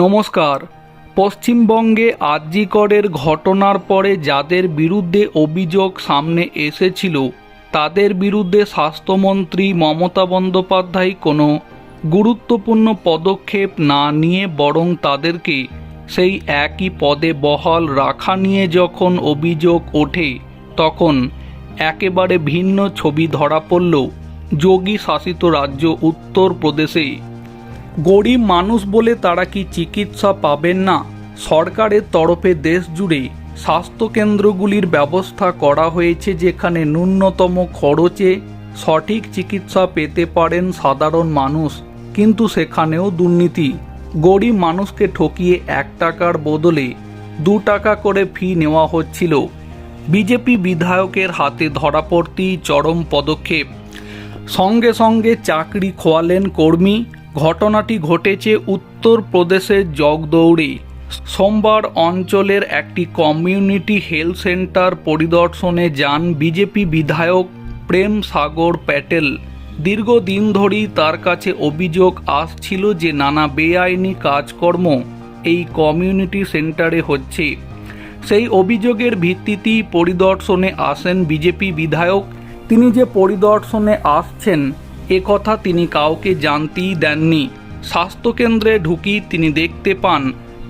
নমস্কার। পশ্চিমবঙ্গে আরজিকরের ঘটনার পরে যাদের বিরুদ্ধে অভিযোগ সামনে এসেছিল, তাদের বিরুদ্ধে স্বাস্থ্যমন্ত্রী মমতা বন্দ্যোপাধ্যায় কোনো গুরুত্বপূর্ণ পদক্ষেপ না নিয়ে বরং তাদেরকে সেই একই পদে বহাল রাখা নিয়ে যখন অভিযোগ ওঠে, তখন একেবারে ভিন্ন ছবি ধরা পড়ল। যোগী শাসিত রাজ্য উত্তরপ্রদেশে গরিব মানুষ বলে তারা কি চিকিৎসা পাবেন না? সরকারের তরফে দেশ জুড়ে স্বাস্থ্যকেন্দ্রগুলির ব্যবস্থা করা হয়েছে যেখানে ন্যূনতম খরচে সঠিক চিকিৎসা পেতে পারেন সাধারণ মানুষ, কিন্তু সেখানেও দুর্নীতি। গরিব মানুষকে ঠকিয়ে এক টাকার বদলে দু টাকা করে ফি নেওয়া হচ্ছিল। বিজেপি বিধায়কের হাতে ধরা পড়তেই চরম পদক্ষেপ। সঙ্গে সঙ্গে চাকরি খোয়ালেন কর্মী ঘটনাটি ঘটেছে উত্তরপ্রদেশের জগদৌড়ে, সোমবার অঞ্চলের একটি কমিউনিটি হেলথ সেন্টার পরিদর্শনে যান বিজেপি বিধায়ক প্রেম সাগর প্যাটেল। দীর্ঘদিন ধরেই তার কাছে অভিযোগ আসছিল যে নানা বেআইনি কাজকর্ম এই কমিউনিটি সেন্টারে হচ্ছে। সেই অভিযোগের ভিত্তিতেই পরিদর্শনে আসেন বিজেপি বিধায়ক। তিনি যে পরিদর্শনে আসছেন এ কথা তিনি কাউকে জানতেই দেননি। স্বাস্থ্যকেন্দ্রে ঢুকি তিনি দেখতে পান,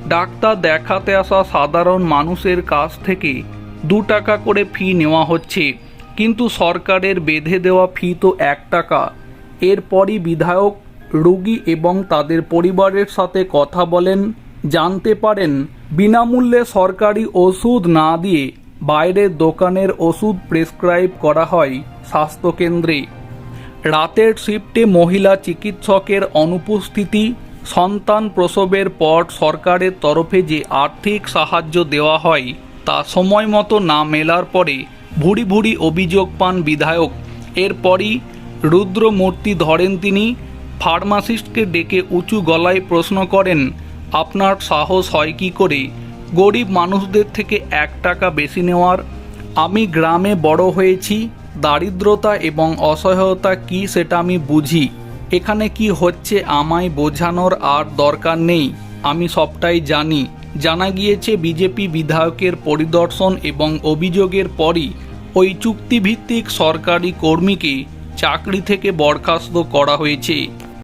ডাক্তার দেখাতে আসা সাধারণ মানুষের কাছ থেকে দু টাকা করে ফি নেওয়া হচ্ছে, কিন্তু সরকারের বেঁধে দেওয়া ফি তো এক টাকা। এরপরই বিধায়ক, রোগী এবং তাদের পরিবারের সাথে কথা বলেন, জানতে পারেন, বিনামূল্যে সরকারি ওষুধ না দিয়ে বাইরের দোকানের ওষুধ প্রেসক্রাইব করা হয় স্বাস্থ্যকেন্দ্রে। রাতের শিফটে মহিলা চিকিৎসকের অনুপস্থিতি, সন্তান প্রসবের পর সরকারের তরফে যে আর্থিক সাহায্য দেওয়া হয়, তা সময় মতো না মেলার পরে ভুড়ি ভুড়ি অভিযোগ পান বিধায়ক। এরপরই রুদ্রমূর্তি ধরেন তিনি, ফার্মাসিস্টকে ডেকে উঁচু গলায় প্রশ্ন করেন, আপনার সাহস হয় কি করে? গরিব মানুষদের থেকে এক টাকা বেশি নেওয়ার। আমি গ্রামে বড় হয়েছি দারিদ্রতা এবং অসহায়তা কি সেটা আমি বুঝি। এখানে কি হচ্ছে আমায় বোঝানোর আর দরকার নেই, আমি সবটাই জানি। জানা গিয়েছে বিজেপি বিধায়কের পরিদর্শন এবং অভিযোগের পরই ওই চুক্তিভিত্তিক সরকারি কর্মীকে চাকরি থেকে বরখাস্ত করা হয়েছে।